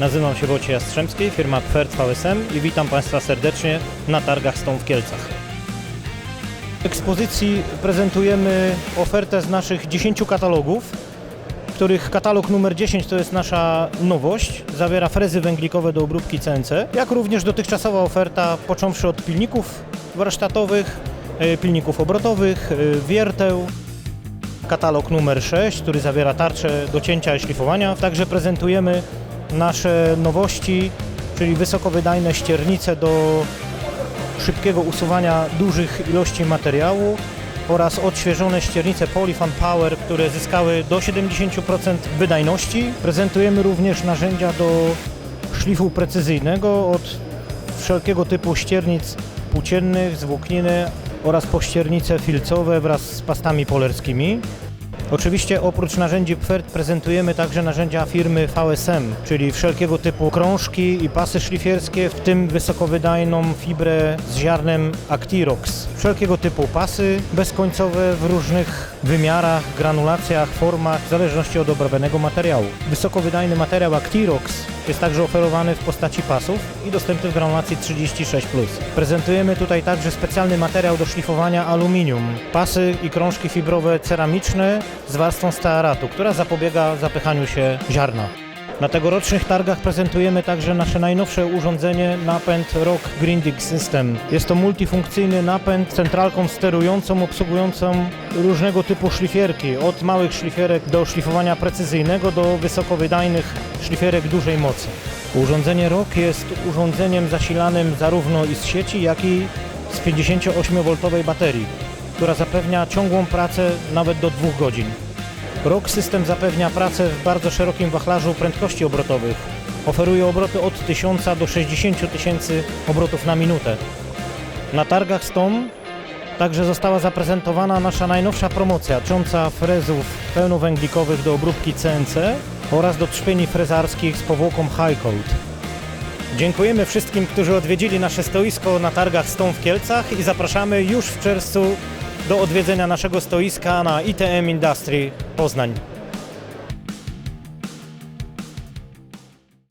Nazywam się Wojciech Jastrzębski, firma Pferd VSM i witam Państwa serdecznie na targach Stone w Kielcach. W ekspozycji prezentujemy ofertę z naszych 10 katalogów, których katalog numer 10 to jest nasza nowość. Zawiera frezy węglikowe do obróbki CNC, jak również dotychczasowa oferta, począwszy od pilników warsztatowych, e, pilników obrotowych, e, wierteł, katalog numer 6, który zawiera tarcze do cięcia i szlifowania. Także prezentujemy nasze nowości, czyli wysokowydajne ściernice do szybkiego usuwania dużych ilości materiału oraz odświeżone ściernice Polyfan Power, które zyskały do 70% wydajności. Prezentujemy również narzędzia do szlifu precyzyjnego od wszelkiego typu ściernic płóciennych, z włókniny oraz pościernice filcowe wraz z pastami polerskimi. Oczywiście oprócz narzędzi PFERT prezentujemy także narzędzia firmy VSM, czyli wszelkiego typu krążki i pasy szlifierskie, w tym wysokowydajną fibrę z ziarnem Actirox. Wszelkiego typu pasy bezkońcowe w różnych wymiarach, granulacjach, formach, w zależności od obrabianego materiału. Wysokowydajny materiał Actirox jest także oferowany w postaci pasów i dostępny w granulacji 36+. Prezentujemy tutaj także specjalny materiał do szlifowania aluminium. Pasy i krążki fibrowe ceramiczne z warstwą stearatu, która zapobiega zapychaniu się ziarna. Na tegorocznych targach prezentujemy także nasze najnowsze urządzenie napęd Rock Grindig System. Jest to multifunkcyjny napęd centralką sterującą, obsługującą różnego typu szlifierki, od małych szlifierek do szlifowania precyzyjnego do wysokowydajnych szlifierek dużej mocy. Urządzenie Rock jest urządzeniem zasilanym zarówno i z sieci, jak i z 58V baterii, która zapewnia ciągłą pracę nawet do 2 godzin. ROG System zapewnia pracę w bardzo szerokim wachlarzu prędkości obrotowych. Oferuje obroty od 1000 do 60 000 tysięcy obrotów na minutę. Na targach Stone także została zaprezentowana nasza najnowsza promocja dotycząca frezów pełnowęglikowych do obróbki CNC oraz do trzpieni frezarskich z powłoką High Coat. Dziękujemy wszystkim, którzy odwiedzili nasze stoisko na targach Stone w Kielcach i zapraszamy już w czerwcu do odwiedzenia naszego stoiska na ITM Industry Poznań.